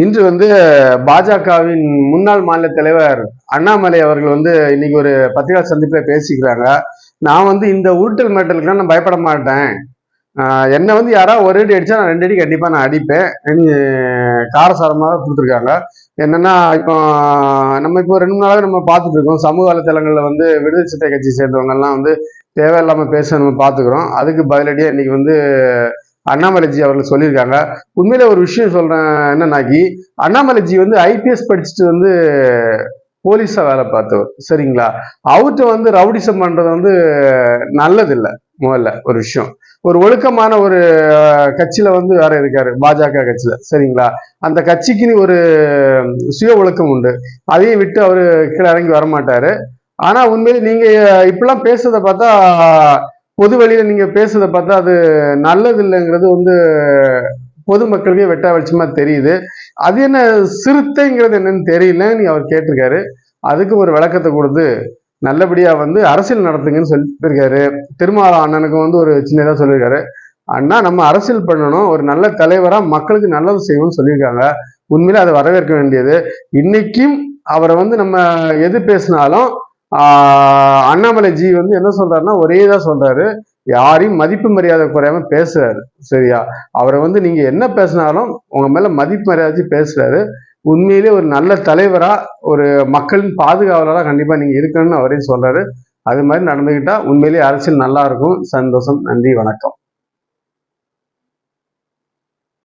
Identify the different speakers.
Speaker 1: இன்று வந்து பாஜகவின் முன்னாள் மாநில தலைவர் அண்ணாமலை அவர்கள் வந்து இன்னைக்கு ஒரு பத்திரிகை சந்திப்பில் பேசிக்கிறாங்க. நான் வந்து இந்த உருட்டல் மிரட்டலுக்குலாம் நான் பயப்பட மாட்டேன். என்னை வந்து யாராவது ஒரு அடி அடிச்சா நான் ரெண்டு அடி கண்டிப்பாக நான் அடிப்பேன். காரசாரமாக கொடுத்துருக்காங்க. என்னன்னா இப்போ நம்ம இப்போ ரெண்டு மூணு நாளாக நம்ம பார்த்துட்டு இருக்கோம். சமூக வலைத்தளங்களில் வந்து விடுதலை சிறுத்தை கட்சி சேர்ந்தவங்கெல்லாம் வந்து தேவையில்லாமல் பேச நம்ம பார்த்துக்கிறோம். அதுக்கு பதிலடியாக இன்னைக்கு வந்து அண்ணாமலைஜி அவர்கள் சொல்லியிருக்காங்க. உண்மையில ஒரு விஷயம் சொல்றேன் என்னன்னாக்கி அண்ணாமலைஜி வந்து ஐபிஎஸ் படிச்சுட்டு வந்து போலீஸா வேலை பார்த்தவர். சரிங்களா? அவர்கிட்ட வந்து ரவுடிசம் பண்றது வந்து நல்லதில்லை முதல்ல ஒரு விஷயம். ஒரு ஒழுக்கமான ஒரு கட்சியில வந்து வேற இருக்காரு பாஜக கட்சியில. சரிங்களா? அந்த கட்சிக்குன்னு ஒரு சுய ஒழுக்கம் உண்டு. அதையும் விட்டு அவரு கீழே இறங்கி வரமாட்டாரு. ஆனா உண்மையில நீங்க இப்படிலாம் பேசுறத பார்த்தா பொது வழியில் நீங்கள் பேசுறதை பார்த்தா அது நல்லது இல்லைங்கிறது வந்து பொதுமக்களுக்கே வெட்டா வெளிச்சமா தெரியுது. அது என்ன சிறுத்தைங்கிறது என்னன்னு தெரியலன்னு அவர் கேட்டிருக்காரு. அதுக்கு ஒரு விளக்கத்தை கொடுத்து நல்லபடியாக வந்து அரசியல் நடத்துங்கன்னு சொல்லியிருக்காரு. திருமாவளவன் அண்ணனுக்கும் வந்து ஒரு சின்னதாக சொல்லியிருக்காரு. அண்ணா நம்ம அரசியல் பண்ணணும் ஒரு நல்ல தலைவராக மக்களுக்கு நல்லது செய்யணும்னு சொல்லியிருக்காங்க. உண்மையில அதை வரவேற்க வேண்டியது. இன்னைக்கும் அவரை வந்து நம்ம எது பேசினாலும் அண்ணாமலை ஜி வந்து என்ன சொல்றாருன்னா ஒரே தான் சொல்றாரு. யாரையும் மதிப்பு மரியாதை குறையாம பேசுறாரு. சரியா? அவரை வந்து நீங்க என்ன பேசினாலும் உங்க மேல மதிப்பு மரியாதை பேசுறாரு. உண்மையிலே ஒரு நல்ல தலைவரா ஒரு மக்களின் பாதுகாவலராக கண்டிப்பா நீங்க இருக்கணும்னு அவரையும் சொல்றாரு. அது மாதிரி நடந்துகிட்டா உண்மையிலேயே அரசியல் நல்லா இருக்கும். சந்தோஷம். நன்றி. வணக்கம்.